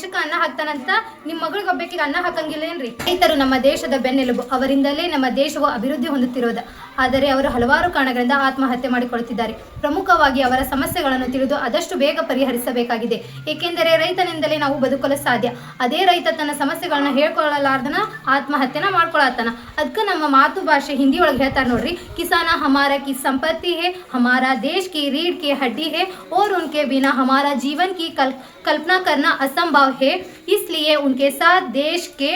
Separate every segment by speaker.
Speaker 1: ದೇಶಕ್ಕೆ ಅನ್ನ ಹಾಕ್ತಾನಂತ ನಿಮ್ಮ ಮಗಳಿಗೊಬ್ಬಕಿಗೆ ಅನ್ನ ಹಾಕಂಗಿಲ್ಲೇನ್ರಿ ರೈತರು ನಮ್ಮ ದೇಶದ ಬೆನ್ನೆಲುಬು, ಅವರಿಂದಲೇ ನಮ್ಮ ದೇಶವು ಅಭಿವೃದ್ಧಿ ಹೊಂದುತ್ತಿರುವುದು ಆದರೆ ಅವರು ಹಲವಾರು ಕಾರಣಗಳಿಂದ ಆತ್ಮಹತ್ಯೆ ಮಾಡಿಕೊಳ್ಳುತ್ತಿದ್ದಾರೆ. ಪ್ರಮುಖವಾಗಿ ಅವರ ಸಮಸ್ಯೆಗಳನ್ನು ತಿಳಿದು ಆದಷ್ಟು ಬೇಗ ಪರಿಹರಿಸಬೇಕಾಗಿದೆ. ಏಕೆಂದರೆ ರೈತನಿಂದಲೇ ನಾವು ಬದುಕಲು ಸಾಧ್ಯ. ಅದೇ ರೈತ ತನ್ನ ಸಮಸ್ಯೆಗಳನ್ನ ಹೇಳ್ಕೊಳ್ಳಲಾರ್ದನ ಆತ್ಮಹತ್ಯೆನ ಮಾಡ್ಕೊಳತ್ತಾನ ಅದಕ್ಕೆ ನಮ್ಮ ಮಾತೃಭಾಷೆ ಹಿಂದಿ ಒಳಗೆ ಹೇಳ್ತಾರೆ ನೋಡ್ರಿ. ಕಿಸಾನ ಹಮಾರ ಕಿ ಸಂಪತ್ತಿ ಹೇ, ಹಮಾರ ದೇಶ ಕಿ ರೀಡ್ ಕಿ ಹಡ್ಡಿ ಹೇ, ಓರ್ ಉನ್ಕೆ ಬಿನಾ ಹಮಾರ ಜೀವನ್ ಕಿ ಕಲ್, ಕಲ್ಪನಾ ಕರ್ನಾ ಅಸಂಭವ ಹೇ. ಇಸ್ಲಿಯೇ ಉನ್ಕೆ ಸಾಥ್ ದೇಶ್ ಕೆ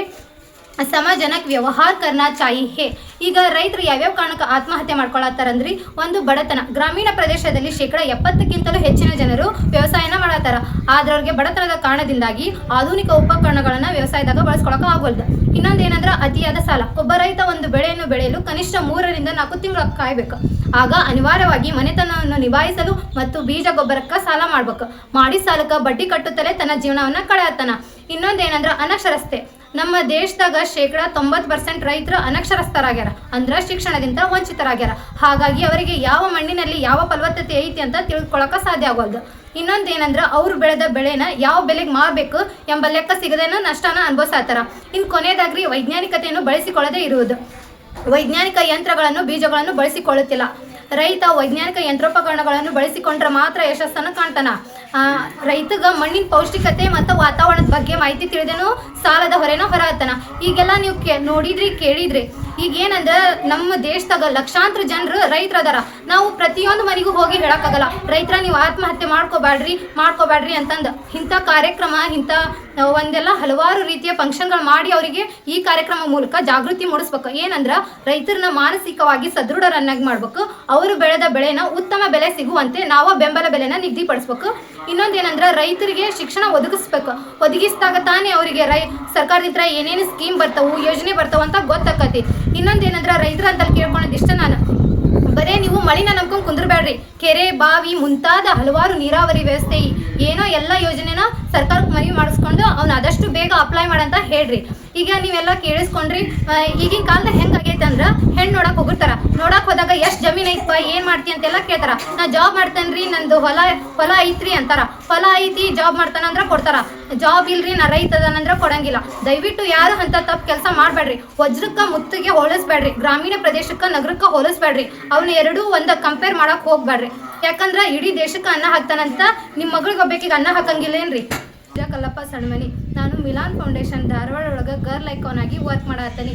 Speaker 1: ಸಮಾಜನಕ್ ವ್ಯವಹಾರ ಕರ್ನಾ ಚಾಹಿಯೇ ಈಗ ರೈತರು ಯಾವ್ಯಾವ ಕಾರಣಕ್ಕೆ ಆತ್ಮಹತ್ಯೆ ಮಾಡ್ಕೊಳತ್ತಾರಂದ್ರಿ? ಒಂದು ಬಡತನ. ಗ್ರಾಮೀಣ ಪ್ರದೇಶದಲ್ಲಿ ಶೇಕಡ ಎಪ್ಪತ್ತಕ್ಕಿಂತಲೂ ಹೆಚ್ಚಿನ ಜನರು ವ್ಯವಸಾಯನ ಮಾಡತ್ತಾರ. ಆದ್ರೆ ಅವ್ರಿಗೆ ಬಡತನದ ಕಾರಣದಿಂದಾಗಿ ಆಧುನಿಕ ಉಪಕರಣಗಳನ್ನ ವ್ಯವಸಾಯದಾಗ ಬಳಸ್ಕೊಳಕ ಆಗೋಲ್ದು. ಇನ್ನೊಂದೇನಂದ್ರ ಅತಿಯಾದ ಸಾಲ. ಒಬ್ಬ ರೈತ ಒಂದು ಬೆಳೆಯನ್ನು ಬೆಳೆಯಲು ಕನಿಷ್ಠ ಮೂರರಿಂದ ನಾಲ್ಕು ತಿಂಗಳು ಕಾಯ್ಬೇಕು. ಆಗ ಅನಿವಾರ್ಯವಾಗಿ ಮನೆತನವನ್ನು ನಿಭಾಯಿಸಲು ಮತ್ತು ಬೀಜ ಗೊಬ್ಬರಕ್ಕ ಸಾಲ ಮಾಡ್ಬೇಕು. ಮಾಡಿ ಸಾಲಕ್ಕ ಬಡ್ಡಿ ಕಟ್ಟುತ್ತಲೇ ತನ್ನ ಜೀವನವನ್ನ ಕಳೆಯತ್ತಾನ. ಇನ್ನೊಂದೇನಂದ್ರ ಅನಕ್ಷರಸ್ತೆ ನಮ್ಮ ದೇಶದಾಗ ಶೇಕಡ ತೊಂಬತ್ತು ಪರ್ಸೆಂಟ್ ರೈತರು ಅನಕ್ಷರಸ್ಥರಾಗ್ಯಾರ, ಅಂದ್ರ ಶಿಕ್ಷಣದಿಂದ ವಂಚಿತರಾಗ್ಯಾರ. ಹಾಗಾಗಿ ಅವರಿಗೆ ಯಾವ ಮಣ್ಣಿನಲ್ಲಿ ಯಾವ ಫಲವತ್ತತೆ ಐತಿ ಅಂತ ತಿಳ್ಕೊಳಕ ಸಾಧ್ಯ ಆಗೋಲ್ದು. ಇನ್ನೊಂದೇನಂದ್ರ ಅವ್ರು ಬೆಳೆದ ಬೆಳೆನ ಯಾವ ಬೆಲೆಗೆ ಮಾರಬೇಕು ಎಂಬ ಲೆಕ್ಕ ಸಿಗದೇನೋ ನಷ್ಟನ ಅನುಭವಿಸ್ತಾರ. ಇನ್ನು ಕೊನೆಯದಾಗ್ರಿ ವೈಜ್ಞಾನಿಕತೆಯನ್ನು ಬಳಸಿಕೊಳ್ಳದೇ ಇರುವುದು. ವೈಜ್ಞಾನಿಕ ಯಂತ್ರಗಳನ್ನು, ಬೀಜಗಳನ್ನು ಬಳಸಿಕೊಳ್ಳುತ್ತಿಲ್ಲ. ರೈತ ವೈಜ್ಞಾನಿಕ ಯಂತ್ರೋಪಕರಣಗಳನ್ನು ಬಳಸಿಕೊಂಡ್ರೆ ಮಾತ್ರ ಯಶಸ್ಸನ್ನು ಕಾಣ್ತಾನ. ರೈತಗ ಮಣ್ಣಿನ ಪೌಷ್ಟಿಕತೆ ಮತ್ತು ವಾತಾವರಣದ ಬಗ್ಗೆ ಮಾಹಿತಿ ತಿಳಿದೇನು ಸಾಲದ ಹೊರೆನೋ ಹೊರಹತ್ತನ ಈಗೆಲ್ಲ ನೀವು ಕೇ, ನೋಡಿದ್ರಿ, ಕೇಳಿದ್ರಿ. ಈಗ ಏನಂದ್ರೆ ನಮ್ಮ ದೇಶದಾಗ ಲಕ್ಷಾಂತರ ಜನರು ರೈತರ ಅದಾರ ನಾವು ಪ್ರತಿಯೊಂದು ಮನೆಗೂ ಹೋಗಿ ಹೇಳಕ್ಕಾಗಲ್ಲ. ರೈತರ ನೀವು ಆತ್ಮಹತ್ಯೆ ಮಾಡ್ಕೋಬ್ಯಾಡ್ರಿ ಮಾಡ್ಕೋಬ್ಯಾಡ್ರಿ ಅಂತಂದು. ಇಂಥ ಕಾರ್ಯಕ್ರಮ, ಇಂಥ ಒಂದೆಲ್ಲ ಹಲವಾರು ರೀತಿಯ ಫಂಕ್ಷನ್ಗಳು ಮಾಡಿ ಅವರಿಗೆ ಈ ಕಾರ್ಯಕ್ರಮ ಮೂಲಕ ಜಾಗೃತಿ ಮೂಡಿಸ್ಬೇಕು. ಏನಂದ್ರ ರೈತರನ್ನ ಮಾನಸಿಕವಾಗಿ ಸದೃಢರನ್ನಾಗಿ ಮಾಡ್ಬೇಕು. ಅವರು ಬೆಳೆದ ಬೆಳೆನ ಉತ್ತಮ ಬೆಲೆ ಸಿಗುವಂತೆ ನಾವು ಬೆಂಬಲ ಬೆಲೆನ ನಿಗದಿಪಡಿಸ್ಬೇಕು. ಇನ್ನೊಂದೇನಂದ್ರ ರೈತರಿಗೆ ಶಿಕ್ಷಣ ಒದಗಿಸ್ಬೇಕು. ಒದಗಿಸಿದಾಗ ತಾನೇ ಅವರಿಗೆ ರೈ ಸರ್ಕಾರದಿಂದ ಏನೇನು ಸ್ಕೀಮ್ ಬರ್ತಾವು, ಯೋಜನೆ ಬರ್ತಾವ ಅಂತ ಗೊತ್ತಾಕತಿ ಇನ್ನೊಂದೇನಂದ್ರೆ ರೈತರ ಅಂತ ಕೇಳ್ಕೊಳೋದು ಇಷ್ಟ ನಾನು. ಬರೇ ನೀವು ಮಳಿನ ನಂಬ್ಕೊಂಡು ಕುಂದ್ರಬೇಡ್ರಿ. ಕೆರೆ, ಬಾವಿ ಮುಂತಾದ ಹಲವಾರು ನೀರಾವರಿ ವ್ಯವಸ್ಥೆ, ಏನೋ ಎಲ್ಲ ಯೋಜನೆನ ಸರ್ಕಾರಕ್ಕೆ ಮನವಿ ಮಾಡಿಸ್ಕೊಂಡು ಅವ್ನ ಆದಷ್ಟು ಬೇಗ ಅಪ್ಲೈ ಮಾಡಂತ ಹೇಳ್ರಿ. ಈಗ ನೀವೆಲ್ಲ ಕೇಳಿಸ್ಕೊಂಡ್ರಿ ಈಗಿನ ಕಾಲದ ಹೆಂಗೆ ಆಗೈತೆ ಅಂದ್ರೆ ಹೆಣ್ಣು ನೋಡಕ್ ಹೋಗಿರ್ತಾರ ನೋಡಕ್ ಹೋದಾಗ ಎಷ್ಟು ಜಮೀನ್ ಐತಪ್ಪ, ಏನ್ ಮಾಡ್ತಿ ಅಂತೆಲ್ಲ ಕೇಳ್ತಾರ. ನಾ ಜಾಬ್ ಮಾಡ್ತೇನ್ರಿ, ನಂದು ಹೊಲ ಹೊಲ ಐತ್ರಿ ಅಂತಾರ. ಹೊಲ ಐತಿ ಜಾಬ್ ಮಾಡ್ತಾನ ಅಂದ್ರ ಕೊಡ್ತಾರ. ಜಾಬ್ ಇಲ್ರಿ, ನಾ ರೈತ ಅದಾನಂದ್ರ ಕೊಡಂಗಿಲ್ಲ. ದಯವಿಟ್ಟು ಯಾರು ಅಂತ ತಪ್ಪು ಕೆಲಸ ಮಾಡ್ಬೇಡ್ರಿ. ವಜ್ರಕ್ಕ ಮುತ್ತಿಗೆ ಹೋಲಿಸ್ಬೇಡ್ರಿ. ಗ್ರಾಮೀಣ ಪ್ರದೇಶಕ್ಕ, ನಗರಕ್ಕ ಹೋಲಿಸ್ಬೇಡ್ರಿ. ಅವ್ನ ಎರಡೂ ಒಂದ ಕಂಪೇರ್ ಮಾಡಕ್ ಹೋಗ್ಬೇಡ್ರಿ ಯಾಕಂದ್ರ ಇಡೀ ದೇಶಕ್ಕೆ ಅನ್ನ ಹಾಕ್ತಾನಂತ ನಿಮ್ಮ ಮಗಳಿಗೊಬ್ಬಕಿಗೆ ಅನ್ನ ಹಾಕಂಗಿಲ್ಲೇನ್ರಿ ಕಲ್ಲಪ್ಪ ಸಣ್ಮನಿ ನಾನು ಮಿಲಾನ್ ಫೌಂಡೇಶನ್ ಧಾರವಾಡ ಒಳಗೆ ಗರ್ಲ್ ಐಕಾನ್ ಆಗಿ ವರ್ಕ್ ಮಾಡತ್ತೀನಿ